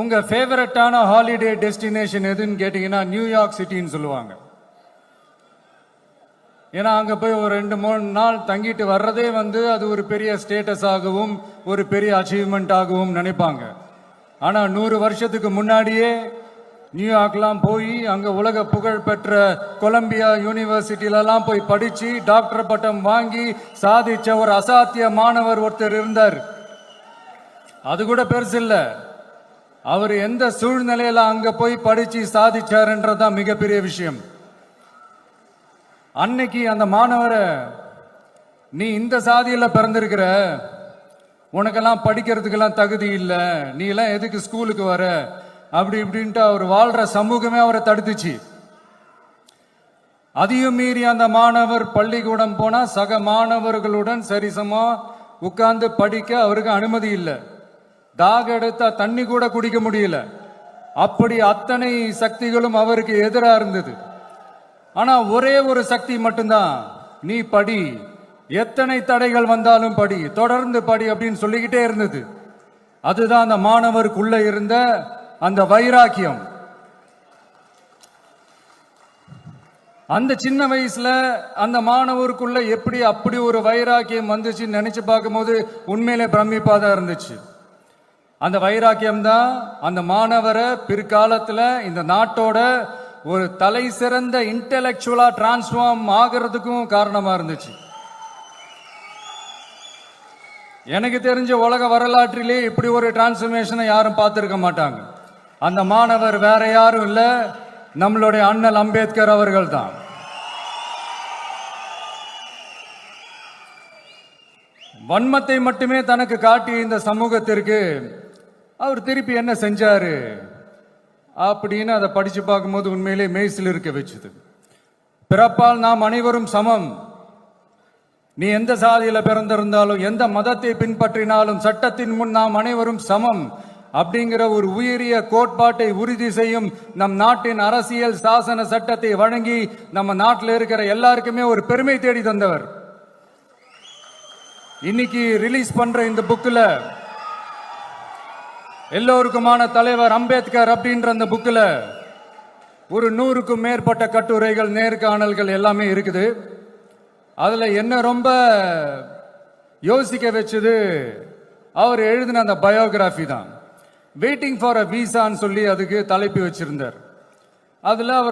உங்க ஃபேவரட்டான holiday destination எதுன்னு கேட்டீங்கன்னா நியூயார்க் சிட்டின்னு சொல்லுவாங்க. ஏன்னா அங்கே போய் ஒரு ரெண்டு மூணு நாள் தங்கிட்டு வர்றதே வந்து அது ஒரு பெரிய ஸ்டேட்டஸ் ஆகவும் ஒரு பெரிய அச்சீவ்மெண்ட் ஆகவும் நினைப்பாங்க. ஆனால் நூறு வருஷத்துக்கு முன்னாடியே நியூயார்க்லாம் போய் அங்கே உலக புகழ் பெற்ற கொலம்பியா யூனிவர்சிட்டிலலாம் போய் படித்து டாக்டர் பட்டம் வாங்கி சாதிச்ச ஒரு அசாத்திய மாணவர் ஒருத்தர் இருந்தார். அது கூட பெருசு இல்லை. அவர் எந்த சூழ்நிலையில அங்க போய் படிச்சு சாதிச்சாருன்றதுதான் மிகப்பெரிய விஷயம். அன்னைக்கு அந்த மாணவரை நீ இந்த சாதியில பிறந்திருக்கிற. உனக்கெல்லாம் படிக்கிறதுக்கெல்லாம் தகுதி இல்லை. நீ எல்லாம் எதுக்கு ஸ்கூலுக்கு வர? அப்படி இப்படின்ட்டு அவர் வாழ்ற சமூகமே அவரை தடுத்துச்சு. அதையும் மீறி அந்த மாணவர் பள்ளிக்கூடம் போனா சக மாணவர்களுடன் சரிசமா உட்கார்ந்து படிக்க அவருக்கு அனுமதி இல்லை. தாக எடுத்தா தண்ணி கூட குடிக்க முடியல. அப்படி அத்தனை சக்திகளும் அவருக்கு எதிராக இருந்தது. ஆனா ஒரே ஒரு சக்தி மட்டும்தான். நீ படி. எத்தனை தடைகள் வந்தாலும் படி. தொடர்ந்து படி அப்படின்னு சொல்லிக்கிட்டே இருந்தது. அதுதான் அந்த மாணவருக்குள்ள இருந்த அந்த வைராக்கியம். அந்த சின்ன வயசுல அந்த மாணவருக்குள்ள எப்படி அப்படி ஒரு வைராக்கியம் வந்துச்சுன்னு நினைச்சு பார்க்கும்போது உண்மையிலே பிரமிப்பாக தான் இருந்துச்சு. அந்த வைராக்கியம் தான் அந்த மாணவரை பிற்காலத்தில் இந்த நாட்டோட ஒரு தலை சிறந்த இன்டெலெக்சுவலா டிரான்ஸ்ஃபார்ம் ஆகிறதுக்கும் காரணமா இருந்துச்சு. எனக்கு தெரிஞ்ச உலக வரலாற்றிலே இப்படி ஒரு டிரான்ஸ்ஃபர்மேஷனை யாரும் பார்த்துருக்க மாட்டாங்க. அந்த மாணவர் வேற யாரும் இல்லை நம்மளுடைய அண்ணல் அம்பேத்கர் அவர்கள் தான் வன்மத்தை மட்டுமே தனக்கு காட்டி இந்த சமூகத்திற்கு அவர் திருப்பி என்ன செஞ்சாரு? அப்படின்னு அதை படிச்சு பார்க்கும்போது உண்மையிலே மெய்சில் இருக்க வச்சுது. பிறப்பால் நாம் அனைவரும் சமம். நீ எந்த சாதியில பிறந்திருந்தாலும் எந்த மதத்தை பின்பற்றினாலும் சட்டத்தின் முன் நாம் அனைவரும் சமம் அப்படிங்கிற ஒரு உயரிய கோட்பாட்டை உறுதி செய்யும் நம் நாட்டின் அரசியல் சாசன சட்டத்தை வழங்கி நம்ம நாட்டில் இருக்கிற எல்லாருக்குமே ஒரு பெருமை தேடி தந்தவர். இன்னைக்கு ரிலீஸ் பண்ற இந்த புக்கில் எல்லோருக்குமான தலைவர் அம்பேத்கர் அப்படின்ற அந்த புக்கில் ஒரு நூறுக்கும் மேற்பட்ட கட்டுரைகள் நேர்காணல்கள் எல்லாமே இருக்குது. அதில் என்ன ரொம்ப யோசிக்க வச்சது அவர் எழுதின அந்த பயோகிராஃபி தான். வெயிட்டிங் ஃபார் அ விசான்னு சொல்லி அதுக்கு தலைப்பு வச்சிருந்தார். அதில் அவர்